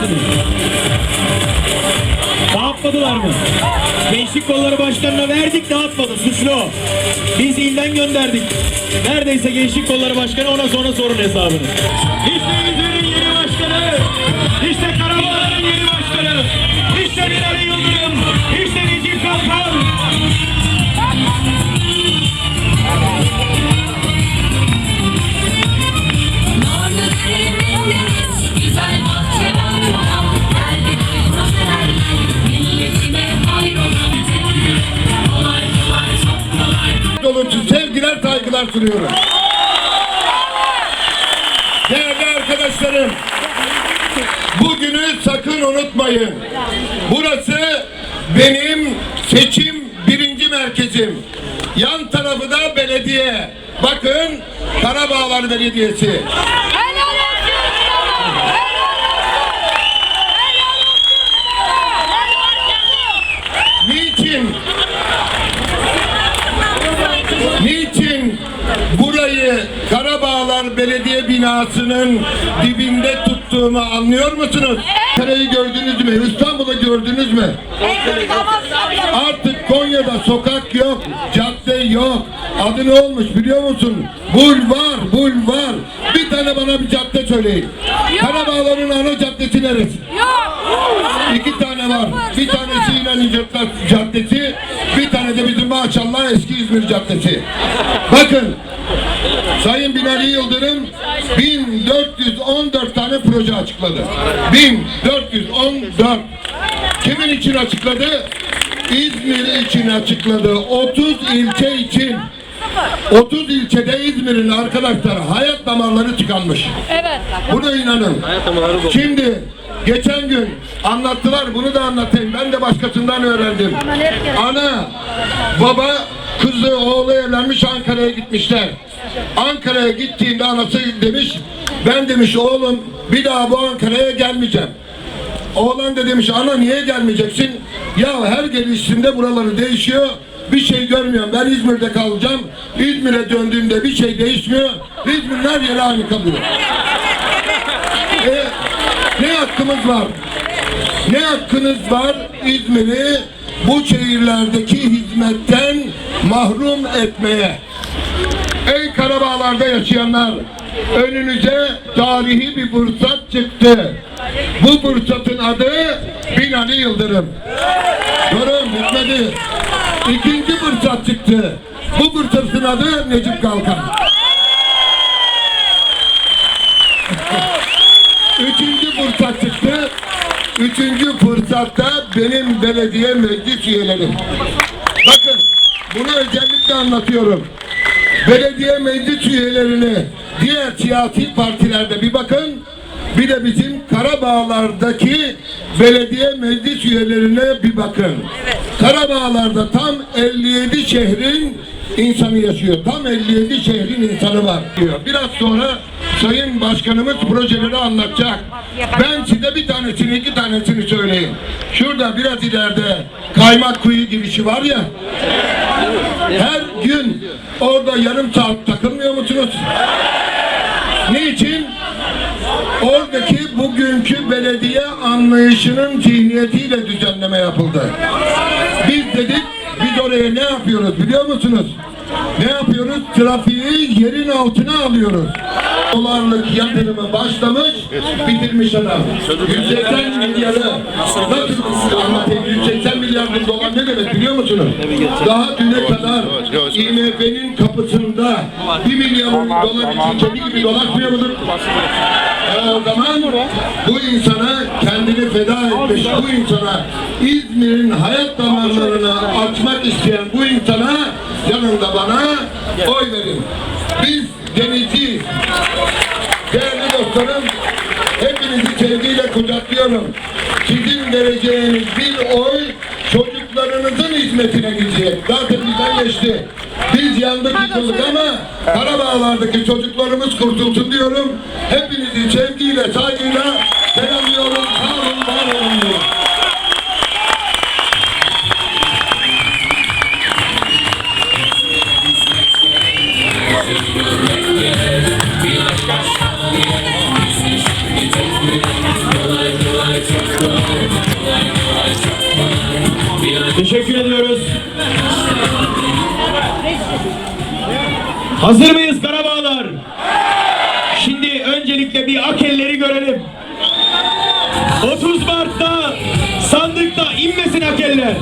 hepsini. Dağıtmadılar mı? Gençlik Kolları Başkanı'na verdik dağıtmadı. Suçlu. Biz ilden gönderdik. Neredeyse Gençlik Kolları Başkanı ona sonra sorun hesabını. İzmir'in sunuyorum. Değerli arkadaşlarım, bugünü sakın unutmayın. Burası benim seçim birinci merkezim. Yan tarafı da belediye. Bakın Karabağlar Belediyesi. Helal Karabağlar Belediye binasının dibinde tuttuğumu anlıyor musunuz? Karayı gördünüz mü? İstanbul'u gördünüz mü? Artık Konya'da sokak yok, cadde yok. Adı ne olmuş biliyor musun? Bulvar, bulvar. Bir tane bana bir cadde söyleyin. Karabağların ana caddesi neresi? İki tane var. Bir tanesi İnan Caddesi, bir tane de bizim maşallah eski İzmir Caddesi. Bakın, Binali Yıldırım 1414 tane proje açıkladı. 1414. Kimin için açıkladı? İzmir için açıkladı. 30 ilçe için. 30 ilçede İzmir'in arkadaşlar hayat damarları tıkanmış. Evet. Buna inanın. Şimdi geçen gün anlattılar bunu da anlatayım. Ben de başkasından öğrendim. Ana, baba, kızı, oğlu evlenmiş Ankara'ya gitmişler. Ankara'ya gittiğinde anası demiş ben demiş oğlum bir daha bu Ankara'ya gelmeyeceğim. Oğlan da demiş ana niye gelmeyeceksin? Ya her gelişinde buraları değişiyor. Bir şey görmüyorum. Ben İzmir'de kalacağım. İzmir'e döndüğümde bir şey değişmiyor. İzmir'in her yeri aynı kalıyor. E, ne hakkımız var? Ne hakkınız var İzmir'i bu şehirlerdeki hizmetten mahrum etmeye? Karabağlar'da yaşayanlar, önünüze tarihi bir fırsat çıktı. Bu fırsatın adı Binali Yıldırım. Durun bitmedi. İkinci fırsat çıktı. Bu fırsatın adı Necip Kalkan. Üçüncü fırsat çıktı. Üçüncü fırsatta benim belediye meclis üyelerim. Bakın bunu özellikle anlatıyorum. Belediye meclis üyelerini diğer siyasi partilerde bir bakın. Bir de bizim Karabağlar'daki belediye meclis üyelerine bir bakın. Karabağlar'da tam 57 şehrin insanı yaşıyor. Tam 57 şehrin insanı var diyor. Biraz sonra Sayın Başkanımız projeleri anlatacak. Ben size bir tanesini iki tanesini söyleyeyim. Şurada biraz ileride kaymak kuyu girişi var ya. Her gün orada yarım saat takılmıyor musunuz? Niçin? oradaki bugünkü belediye anlayışının zihniyetiyle düzenleme yapıldı. Biz dedik biz oraya ne yapıyoruz biliyor musunuz? Ne yapıyoruz? Trafiği yerin altına alıyoruz. Dolarlık yatırımı başlamış, bitirmiş adam. 180 milyarı nasıl anlatayım? 180 milyar dolar ne demek biliyor musunuz? Daha düne kadar IMF'nin kapısında 1 milyar dolar için kedi gibi dolaşmıyor mudur? E o zaman bu insana kendini feda etmiş, bu insana İzmir'in hayat damarlarını açmak isteyen bu insana yanında bana oy verin. Biz denizciyiz. Değerli dostlarım, hepinizi sevgiyle kucaklıyorum. Sizin vereceğiniz bir oy çocuklarınızın hizmetine gidecek. Zaten bizden geçti. Biz yandık yıkıldık ama Karabağlar'daki çocuklarımız kurtulsun diyorum. Hepinizi sevgiyle, saygıyla Teşekkür ediyoruz. Hazır mıyız Karabağlar? Şimdi öncelikle bir akelleri görelim. 30 Mart'ta sandıkta inmesin akeller.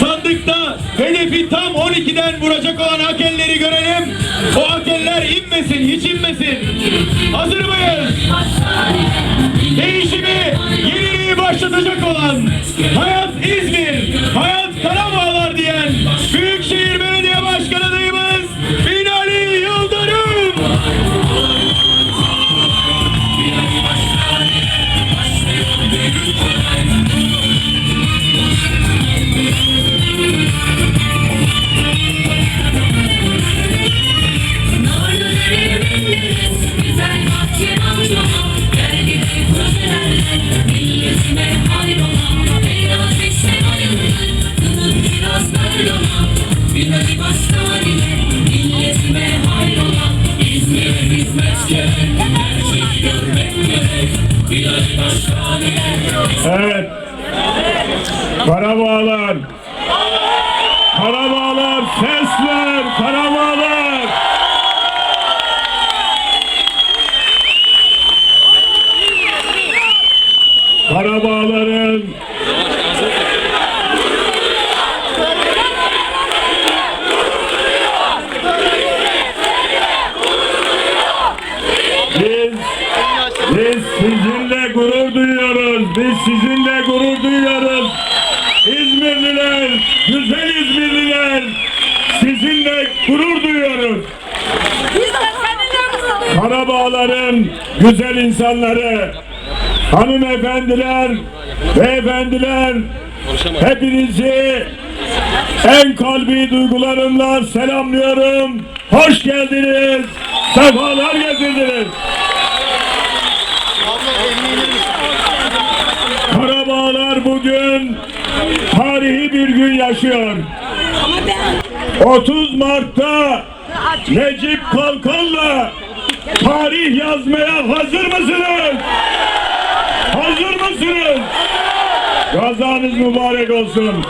Sandıkta hedefi tam 12'den vuracak olan akelleri görelim. O akeller inmesin, hiç inmesin. Hazır mıyız? Değişimi, yeniliği başlatacak olan Hayat İzmir, Speak Evet. Karabağlar. Karabağlar ses ver. Karabağlar. Karabağların biz biz sizinle gurur duyuyoruz. Biz sizinle gurur duyuyoruz. İzmirliler, güzel İzmirliler. Sizinle gurur duyuyoruz. Karabağların güzel insanları, hanımefendiler, beyefendiler, hepinizi en kalbi duygularımla selamlıyorum. Hoş geldiniz, sefalar getirdiniz. Karabağlar bugün tarihi bir gün yaşıyor. 30 Mart'ta Necip Kalkan'la tarih yazmaya hazır mısınız? Hazır mısınız? Gazanız mübarek olsun.